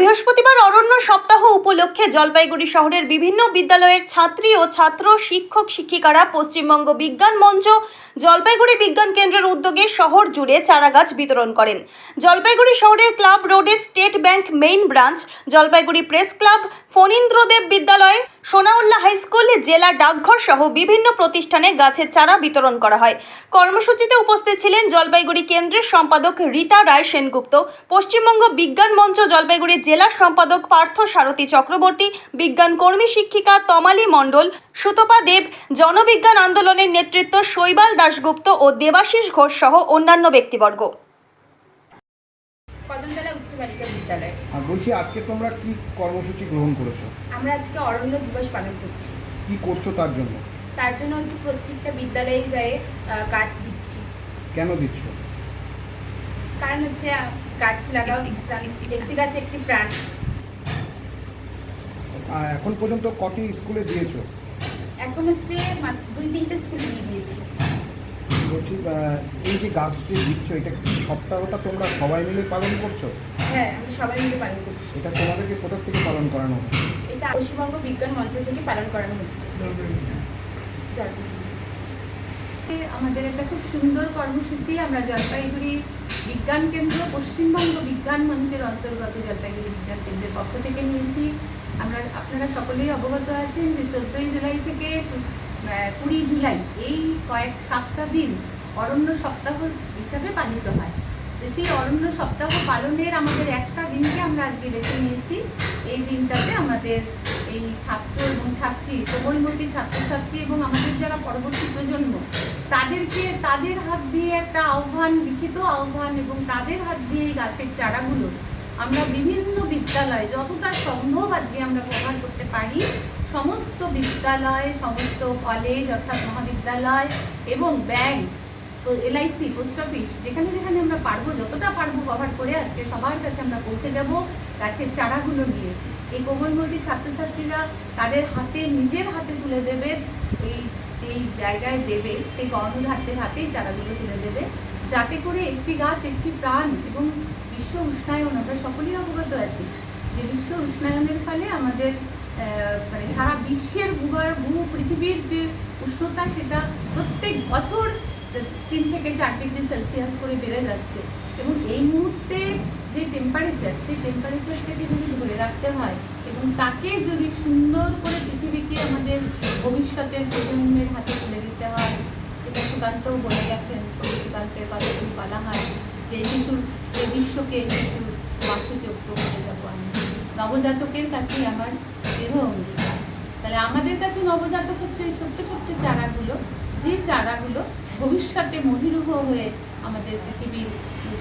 বৃহস্পতিবার অরণ্য সপ্তাহ উপলক্ষে জলপাইগুড়ি শহরের বিভিন্ন বিদ্যালয়ের ছাত্রী ও ছাত্র শিক্ষক শিক্ষিকারা পশ্চিমবঙ্গ বিজ্ঞান মঞ্চ, জলপাইগুড়ি বিজ্ঞান কেন্দ্রের উদ্যোগে শহর জুড়ে চারাগাছ বিতরণ করেন। জলপাইগুড়ি শহরের ক্লাব রোডের state bank main branch, Jalpaiguri press club, Phanindradeb Vidyalaya Sonaullah high school জেলা ডাকঘর সহ বিভিন্ন প্রতিষ্ঠানে গাছের চারা বিতরণ করা হয়। কর্মসূচিতে উপস্থিত ছিলেন জলপাইগুড়ি কেন্দ্রের সম্পাদক রীতা রায় সেনগুপ্ত, পশ্চিমবঙ্গ বিজ্ঞান মঞ্চ জলপাইগুড়ি জেলা সম্পাদক পার্থ সারথী চক্রবর্তী, বিজ্ঞান কর্মী শিক্ষিকা তমালী মণ্ডল, সুতপা দেব, জনবিজ্ঞান আন্দোলনের নেতৃত্ব শৈবাল দাশগুপ্ত ও দেবাশিস ঘোষ সহ অন্যান্য ব্যক্তিবর্গ। কদমতলা উচ্চ বালিকা বিদ্যালয়। আর বলছি আজকে তোমরা কি কর্মসূচি গ্রহণ করেছ? আমরা আজকে অরণ্য দিবস পালন করছি। কি করছ তার জন্য? তার জন্য হচ্ছে প্রত্যেকটা বিদ্যালয়ে যায় গাছ দিচ্ছি। কেন দিচ্ছ? কারণ হচ্ছে গাছ লাগাও একটি গাছ একটি প্রাণ। আর এখন পর্যন্ত কটি স্কুলে দিয়েছ? এখন হচ্ছে মাত্র দুই তিনটে স্কুল দিয়ে দিয়েছি। বলছি এই যে গাছ যে দিচ্ছ এটা সপ্তাহটা তোমরা সবাই মিলে পালন করছ হ্যাঁ আমরা সবাই মিলে পালন করছি এটা তোমাদেরকে কোথা থেকে পালন করানো হয়? এটা পশ্চিমবঙ্গ বিজ্ঞান মঞ্চ থেকে পালন করানো হচ্ছে। আমাদের একটা খুব সুন্দর কর্মসূচি আমরা জলপাইগুড়ি বিজ্ঞান কেন্দ্র পশ্চিমবঙ্গ বিজ্ঞান মঞ্চের অন্তর্গত জলপাইগুড়ি বিজ্ঞান কেন্দ্রের পক্ষ থেকে নিয়েছি আমরা আপনারা সকলেই অবগত আছেন যে চোদ্দোই জুলাই থেকে কুড়ি জুলাই, এই কয়েক সপ্তাহ দিন অরণ্য সপ্তাহ হিসাবে পালিত হয়। তো সেই অরণ্য সপ্তাহ পালনের আমাদের একটা দিনকে আমরা আজকে বেছে নিয়েছি। এই দিনটাতে আমাদের এই ছাত্র এবং ছাত্রী কোমলমতী ছাত্রছাত্রী এবং আমাদের যারা পরবর্তী প্রজন্ম, তাদেরকে, তাদের হাত দিয়ে একটা আহ্বান, লিখিত আহ্বান এবং তাদের হাত দিয়ে এই গাছের চারাগুলো আমরা বিভিন্ন বিদ্যালয়ে যতটা সম্ভব আজকে আমরা ব্যবহার করতে পারি। সমস্ত বিদ্যালয়, সমস্ত কলেজ অর্থাৎ মহাবিদ্যালয় এবং ব্যাংক এলআইসি পোস্ট অফিস যেখানে যেখানে আমরা পারব, যতটা পারব কভার করে আজকে সবার কাছে আমরা পৌঁছে যাব গাছের চারাগুলো নিয়ে। এই কোমলমতি ছাত্রছাত্রীরা তাদের হাতে, নিজের হাতে তুলে দেবে, এই যেই জায়গায় দেবে, সেই কর্মধারদের হাতেই চারাগুলো তুলে দেবে। যাতে করে একটি গাছ, একটি প্রাণ এবং বিশ্ব উষ্ণায়ন, আমরা সকলেই অবগত আছি যে বিশ্ব উষ্ণায়নের ফলে আমাদের মানে সারা বিশ্বের ভূগর ভূ পৃথিবীর যে উষ্ণতা, সেটা প্রত্যেক বছর তিন থেকে চার ডিগ্রি সেলসিয়াস করে বেড়ে যাচ্ছে। এবং এই মুহূর্তে যে টেম্পারেচার সেই টেম্পারেচারটাকে যদি ধরে রাখতে হয় এবং তাকে যদি সুন্দর করে পৃথিবীকে আমাদের ভবিষ্যতের প্রজন্মের হাতে তুলে দিতে হয়, এটা সুকান্তও বলে গেছেন সুকান্তের কথা যদি বলা হয়, যে শিশুর, যে বিশ্বকে শিশুর বাসযোগ্য হয়ে যাব আমি। নবজাতকের কাছে আমার অঙ্গীকার তাহলে আমাদের কাছে নবজাতক হচ্ছে এই ছোট্ট ছোট্ট চারাগুলো। যে চারাগুলো ভবিষ্যতে মহিরুহ হয়ে আমাদের পৃথিবীর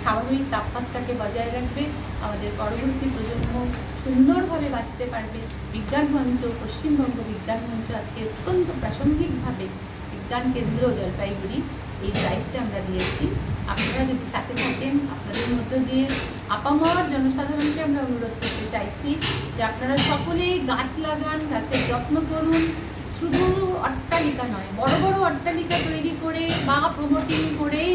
স্বাভাবিক তাপমাত্রাকে বজায় রাখবে, আমাদের পরবর্তী প্রজন্ম সুন্দরভাবে বাঁচতে পারবে। বিজ্ঞান মঞ্চ, পশ্চিমবঙ্গ বিজ্ঞান মঞ্চ আজকে অত্যন্ত প্রাসঙ্গিকভাবে বিজ্ঞান কেন্দ্র জলপাইগুড়ি এই দায়িত্বে আমরা দিয়েছি। আপনারা যদি সাথে থাকেন, আপনাদের মধ্য দিয়ে আপামর জনসাধারণকে আমরা অনুরোধ করতে চাইছি যে আপনারা সকলেই গাছ লাগান, গাছের যত্ন করুন। শুধু অট্টালিকা নয়, বড় বড় অট্টালিকা তৈরি করে বা প্রমোটিং করেই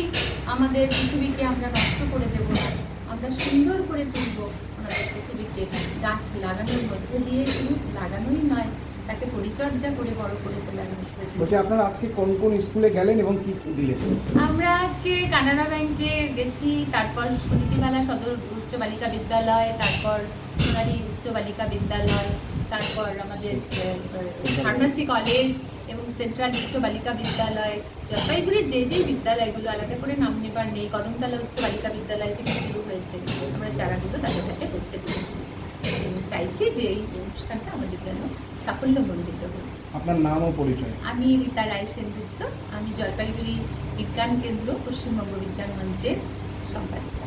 আমাদের পৃথিবীকে আমরা নষ্ট করে দেব না। আমরা সুন্দর করে তুলব আমাদের পৃথিবীকে। গাছ লাগানোর মধ্যে দিয়ে শুধু লাগানোই নয় তাকে পরিচর্যা করে বড় করে তোলার মধ্যে বলছি আপনারা আজকে কোন কোন স্কুলে গেলেন এবং কি দিলেন? আমরা আজকে কানাড়া ব্যাংকে গেছি তারপর সুনীতিমালা সদর উচ্চ বালিকা বিদ্যালয় তারপর সোনালী উচ্চ বালিকা বিদ্যালয় তারপর আমাদের ফার্মাসি কলেজ এবং সেন্ট্রাল উচ্চ বালিকা বিদ্যালয় জলপাইগুড়ির যে যে বিদ্যালয়গুলো আলাদা করে নাম নেবার নেই কদমতলা উচ্চ বালিকা বিদ্যালয় থেকে শুরু হয়েছে। আমরা চারাগুলো তাদের হাতে পৌঁছে দিয়েছি। চাইছি যে এই অনুষ্ঠানটা আমাদের যেন সাফল্যমণ্ডিত হোক। আপনার নাম ও পরিচয়। আমি রীতা রায় সেনগুপ্ত আমি জলপাইগুড়ি বিজ্ঞান কেন্দ্র পশ্চিমবঙ্গ বিজ্ঞান মঞ্চের সম্পাদিকা।